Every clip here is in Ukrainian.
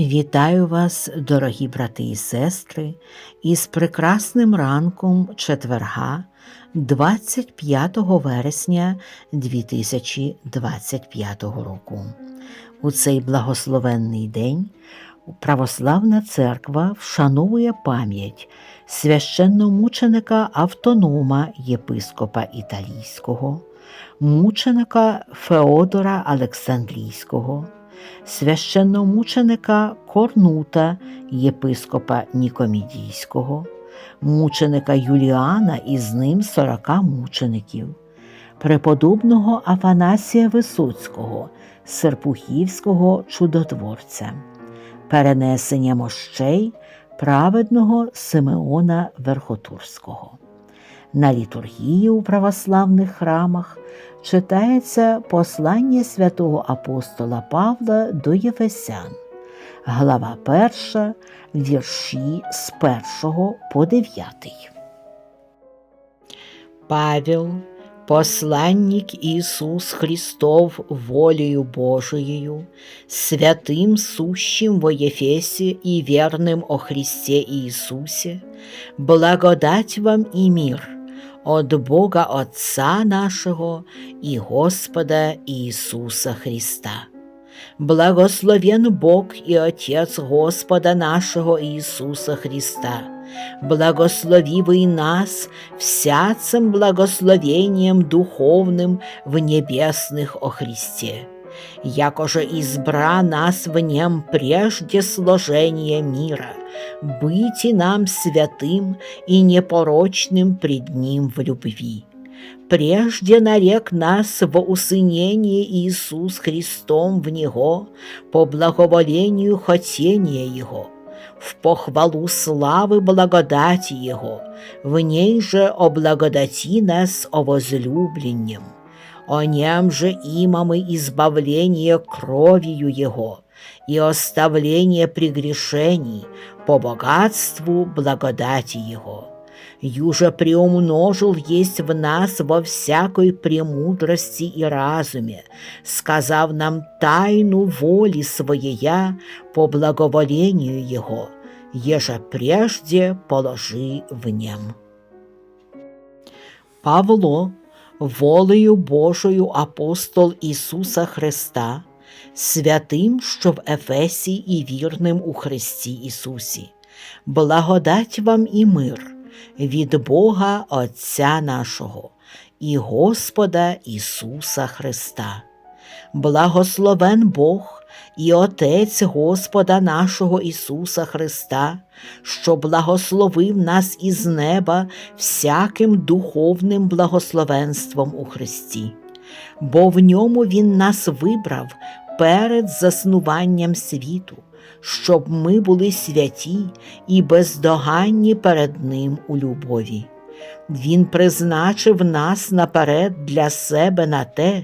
Вітаю вас, дорогі брати і сестри, із прекрасним ранком четверга, 25 вересня 2025 року. У цей благословенний день Православна Церква вшановує пам'ять священномученика автонома єпископа Італійського, мученика Феодора Олександрійського священномученика Корнута, єпископа Нікомідійського, мученика Юліана і з ним сорока мучеників, преподобного Афанасія Висоцького, Серпухівського чудотворця, перенесення мощей праведного Симеона Верхотурського. На літургії у православних храмах читається послання святого апостола Павла до Єфесян, глава 1, вірші з 1 по 9. Павел, посланник Ісус Христов волею Божиею, святым сущим во Ефесе и верным о Христе Иисусе, благодать вам и мир – от Бога Отца нашего и Господа Иисуса Христа. Благословен Бог и Отец Господа нашего Иисуса Христа, благословивый нас всяцем благословением духовным в небесных о Христе. Якоже избра нас в нем прежде сложения мира, быть и нам святым и непорочным пред Ним в любви. Прежде нарек нас во усынение Иисус Христом в Него по благоволению хотения Его, в похвалу славы благодати Его, в ней же облагодати нас о возлюбленнем о нем же имамы избавление кровью Его и оставление прегрешений по богатству благодати Его. Юже приумножил есть в нас во всякой премудрости и разуме, сказав нам тайну воли Своея по благоволению Его, еже прежде положи в нем. Павло волею Божою апостол Ісуса Христа, святим, що в Ефесі і вірним у Христі Ісусі, благодать вам і мир від Бога Отця нашого і Господа Ісуса Христа. Благословен Бог і Отець Господа нашого Ісуса Христа, що благословив нас із неба всяким духовним благословенством у Христі, бо в ньому Він нас вибрав перед заснуванням світу, щоб ми були святі і бездоганні перед Ним у любові. Він призначив нас наперед для себе на те,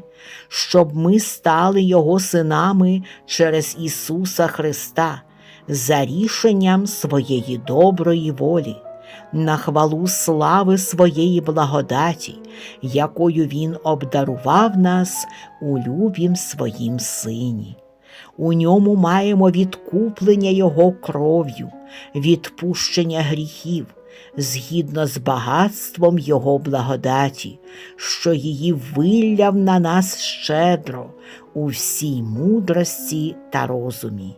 щоб ми стали Його синами через Ісуса Христа за рішенням своєї доброї волі, на хвалу слави своєї благодаті, якою Він обдарував нас у любім своїм Сині. У ньому маємо відкуплення Його кров'ю, відпущення гріхів згідно з багатством Його благодаті, що її вилляв на нас щедро у всій мудрості та розумі.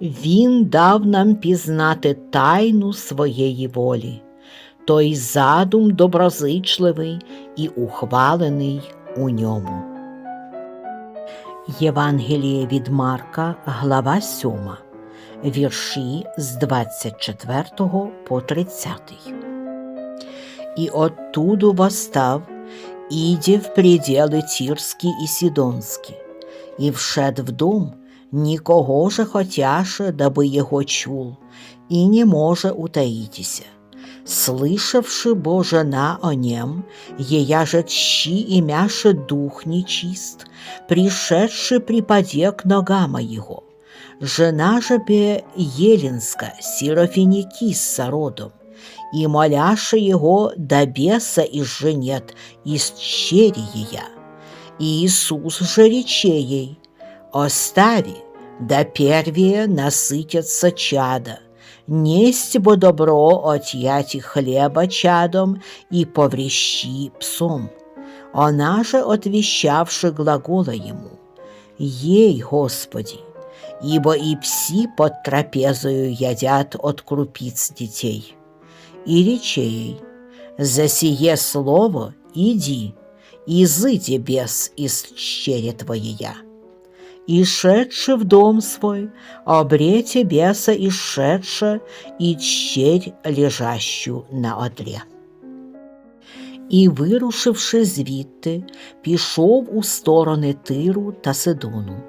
Він дав нам пізнати тайну своєї волі, той задум доброзичливий і ухвалений у ньому. Євангеліє від Марка, глава 7 вірші з 24 по 30. І оттуду восстав, іде в пределы Тирські і Сідонські, і вшед в дом, нікого же хотяше, даби його чул, і не може утаїтися. Слышавши бо жена о нем, ея же тщи имяше дух нечист, пришедший припаде к ногам его, жена же бе Еленска, Сирофиникисса родом, и моляше его до беса и женет из черии я. И Иисус же рече ей, остави, да первее насытятся чада. Несть бо добро отъяти хлеба чадом и поврещи псом. Она же, отвещавши глагола ему, «Ей, Господи, ибо и пси под трапезою ядят от крупиц детей». И рече ей, «За сие слово иди, изыди бес из щери твоея». И в дом свой, обрете беса и шедше, и щерь лежащу на одрі. І, вирушивши звідти, пішов у сторони Тиру та Сидону.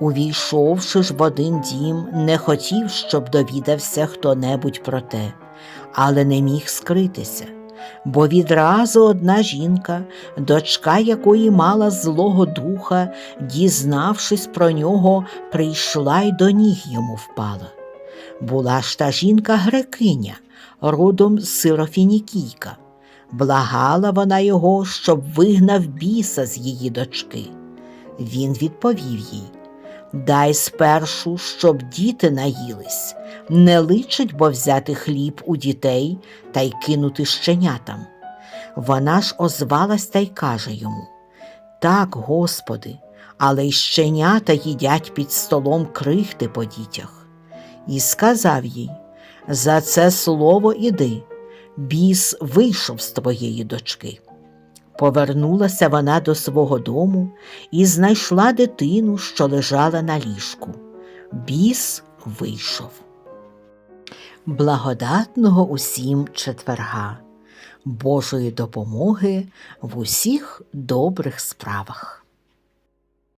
Увійшовши ж в один дім, не хотів, щоб довідався хто-небудь про те, але не міг скритися, бо відразу одна жінка, дочка якої мала злого духа, дізнавшись про нього, прийшла й до ніг йому впала. Була ж та жінка грекиня, родом сирофінікійка. Благала вона його, щоб вигнав біса з її дочки. Він відповів їй Дай спершу, щоб діти наїлись, не личить бо взяти хліб у дітей та й кинути щенятам. Вона ж озвалась та й каже йому Так, Господи, але й щенята їдять під столом крихти по дітях. І сказав їй За це слово іди біс вийшов з твоєї дочки. Повернулася вона до свого дому і знайшла дитину, що лежала на ліжку. Біс вийшов. Благодатного усім четверга, Божої допомоги в усіх добрих справах.